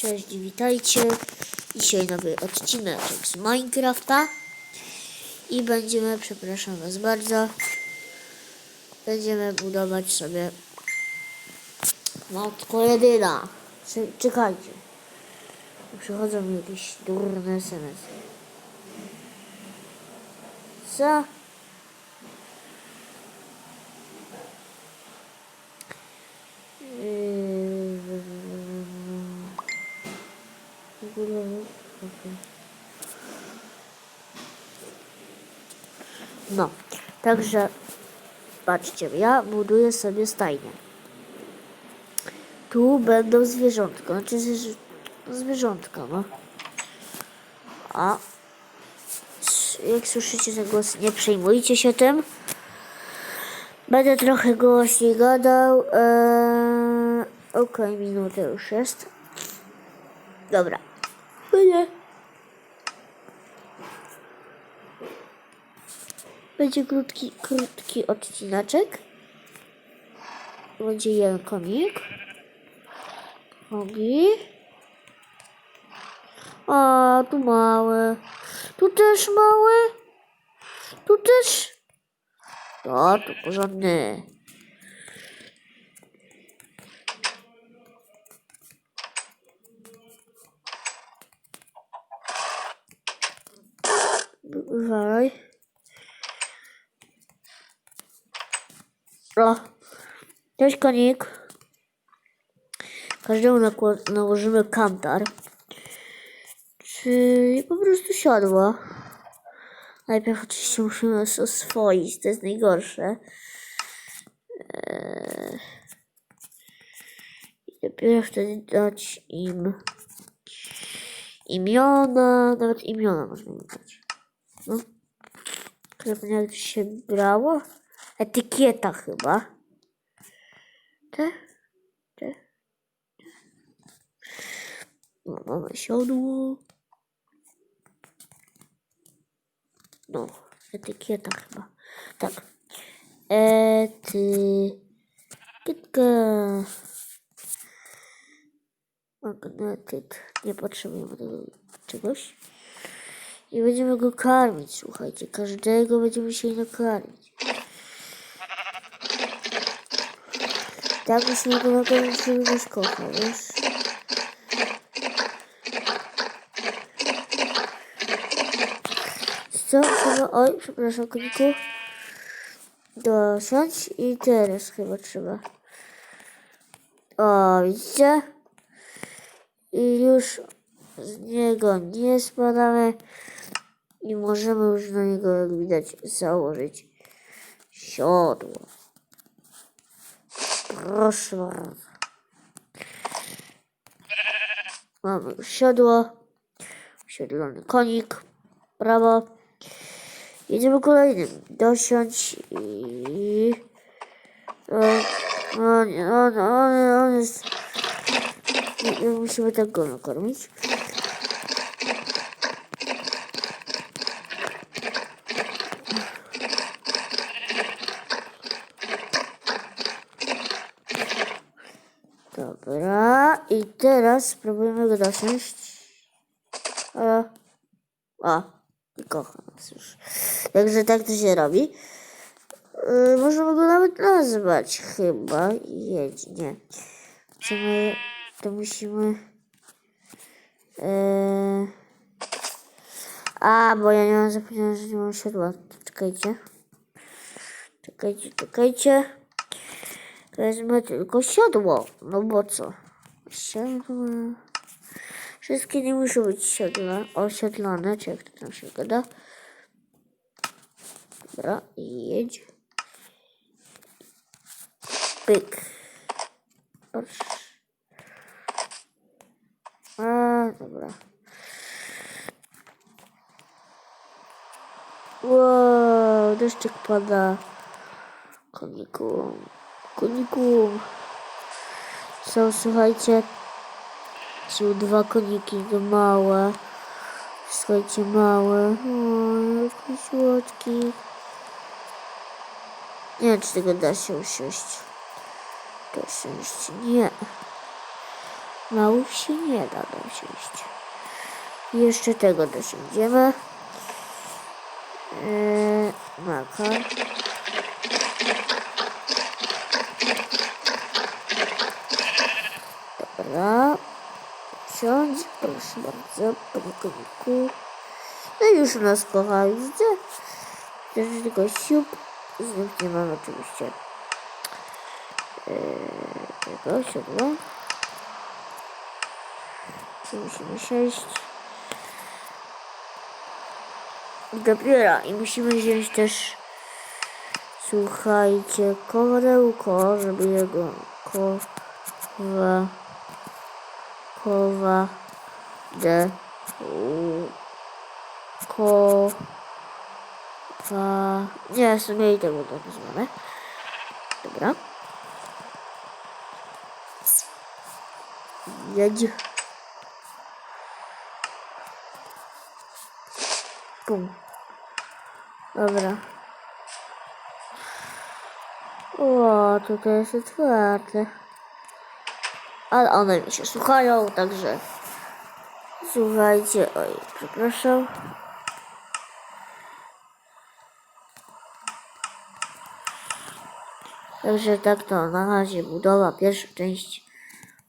Cześć, witajcie. Dzisiaj nowy odcinek z Minecrafta. I będziemy, przepraszam was bardzo, będziemy budować sobie matko jedyna. Czekajcie. Przychodzą mi jakieś durne SMS. Co? Ogóle, okej. No, także patrzcie, ja buduję sobie stajnię. Tu będą zwierzątka, znaczy zwierzątka, no. A jak słyszycie ten głos, nie przejmujcie się tym. Będę trochę głośniej gadał. Eee, Okej, minuta już jest. Dobra. Będzie. Będzie krótki, krótki odcinaczek. Będzie jeden konik. Nogi. A, tu małe. Tu też małe. Tu też. O, to porządny. O, cześć konik. Każdemu nałożymy kantar. Czyli po prostu siodło. Najpierw oczywiście musimy nas oswoić, to jest najgorsze. Eee, I dopiero wtedy dać im imiona, nawet imiona można im dać. No. Jak to się brało. Etykieta chyba. Te? Te? No, mamy siodło. No, etykieta chyba. Tak. Etykietka. Magnetyk. Nie potrzebujemy tego czegoś. I będziemy go karmić, słuchajcie. Każdego będziemy się nakarmić. Tak musimy go nakarmić, żeby nas kochał, wiesz? Co? Chyba, oj, przepraszam, koniku. Dosiądź i teraz chyba trzeba. O, widzicie? I już z niego nie spadamy. I możemy już na niego, jak widać, założyć siodło. Proszę. Mamy już siodło. Siodlony konik. Brawo. Jedziemy kolejnym. Dosiądź i... O, o nie, on, on, on jest... Musimy tak go nakarmić. Dobra, i teraz spróbujemy go dosiąść. A, a i kocha nas już. Także tak to się robi. Yy, możemy go nawet nazwać chyba. Jedź, nie. My, to musimy... Yy... A, bo ja nie mam zapomniałem, że nie mam siodła. Czekajcie. Czekajcie, czekajcie. Wezmę tylko siodło. No bo co? Siodło. Wszystkie nie muszą być siodle, osiodlone, czy jak to tam się gada. Dobra, jedź. Pyk. Patrz. A, dobra. Wow, deszczyk pada. Koniku. Koniku. Są, słuchajcie, są dwa koniki to małe. Słuchajcie, małe. O, jaki słodki. Nie wiem, czy tego da się usiąść. To usiąść. Nie. Małych się nie da dosiąść. Jeszcze tego dosiądziemy. Yy, maka. Dobra. Siądź, proszę bardzo, panie koniku. No już nas kocha, widzę. Też tylko siup. Znów nie mam oczywiście yy, tego siodła. Tu musimy siąść. Dopiero i musimy wziąć też słuchajcie korełko, żeby jego kowa kowa de u- ko wa nie w sumie i tego nazywamy dobra jedź Pum. Dobra. O, tutaj jest otwarte. Ale one mi się słuchają, także słuchajcie, oj, przepraszam. Także tak to na razie budowa, pierwsza część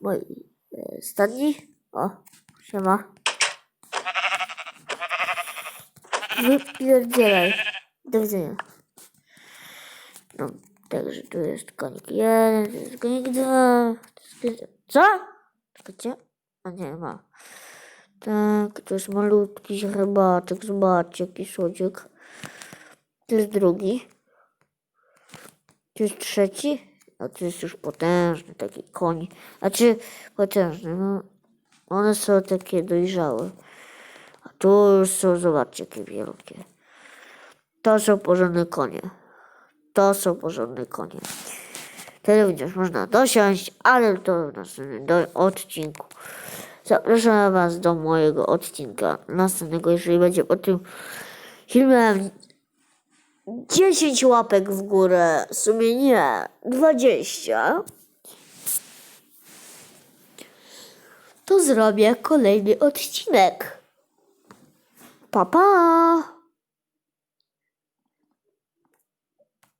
mojej e, stadni. O, siema. Wypierdzielaj. Do widzenia. No, także tu jest konik jeden, tu jest konik dwa. tu jest konik- Co? Czekajcie. A nie ma. Tak, tu jest malutki źrebaczek, zobaczcie jaki słodziek. Tu jest drugi. Tu jest trzeci. A tu jest już potężny taki koń. Znaczy potężny, no. One są takie dojrzałe. A tu już są, zobaczcie, jakie wielkie. To są porządne konie. To są porządne konie. Tyle widzisz, można dosiąść, ale to w następnym odcinku. Zapraszam Was do mojego odcinka następnego, jeżeli będzie po tym filmie 10 łapek w górę, w sumie nie, 20, to zrobię kolejny odcinek. Pa, pa!